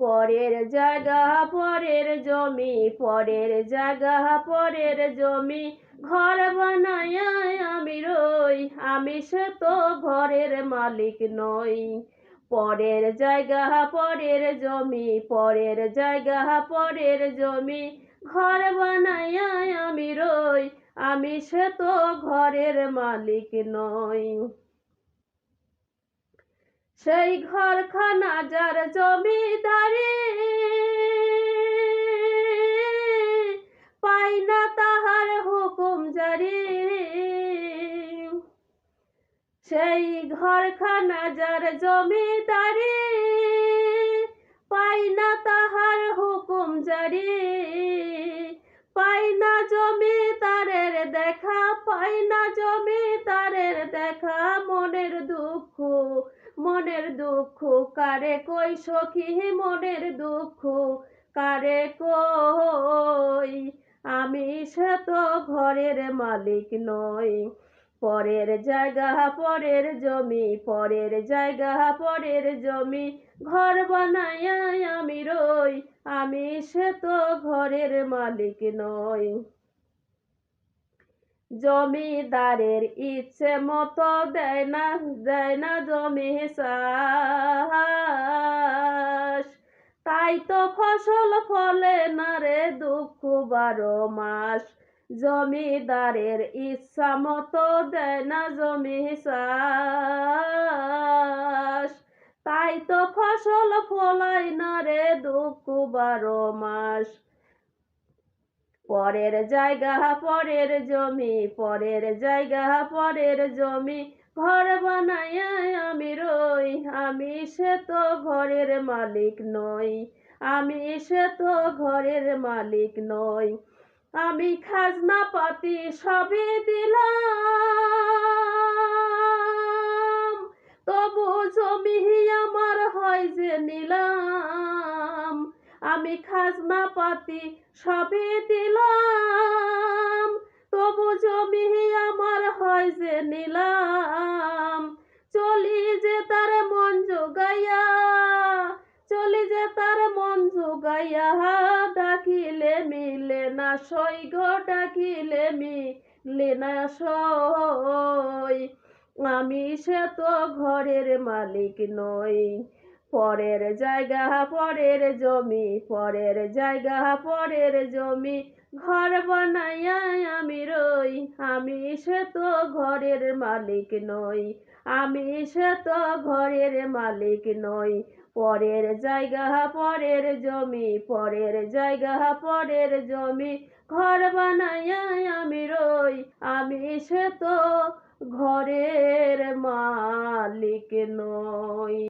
পরের জায়গা, পরের জমি, পরের জায়গা, পরের জমি। ঘর বানায় আমি রই, আমি সে তো ঘরের মালিক নই। পরের জায়গা, পরের জমি, পরের জায়গা, পরের জমি। ঘর বানায় আমি রই, আমি সে তো ঘরের মালিক নই। সেই ঘরখানা যার জমিদারি। পাই না তাহার হুকুম জারি। সেই ঘরখানা যার জমিদারি। পাই না তাহার হুকুম জারি। পাই না জমিদারের দেখা, পাই না জমিদারের দেখা মনের দুঃখ। মনের দুঃখ, কারে কই সখী? মনের দুঃখ, কারে কই? আমি সে তো ঘরের মালিক নই। পরের জায়গা, পরের জমি, পরের জায়গা, পরের জমি। ঘর বানায় আমি রই। আমি সে তো ঘরের মালিক নই। জমিদারের ইচ্ছে মতো দেয় না দেয় না জমি তাই তো ফসল ফলে না রে দুঃখ বারো মাস। জমিদারের ইচ্ছা মতো দেয় না জমি তাই তো ফসল ফলাই না রে দুঃখ বারো মাস। পরের জায়গা, পরের জমি, পরের জায়গা, পরের জমি। ঘর বানায় আমি রই, আমি সে তো ঘরের মালিক নই, আমি সে তো ঘরের মালিক নই। আমি খাজনা পাতি সবই দিলাম, তবু জমি আমার হয় যে নিলাম। আমি খাজনা পাতি সবই দিলাম। যোগাইয়া ডাকিলে মিলে না সই গো ডাকিলে মিলে না সই। আমি সে তো ঘরের মালিক নই। পরের জায়গা, পরের জমি, পরের জায়গা, পরের জমি। ঘর বানাইয়া আমি রই, আমি সে তো ঘরের মালিক নই, আমি সে তো ঘরের মালিক নই। পরের জায়গা, পরের জমি, পরের জায়গা, পরের জমি। ঘর বানাইয়া আমি রই, আমি সে তো ঘরের মালিক নই।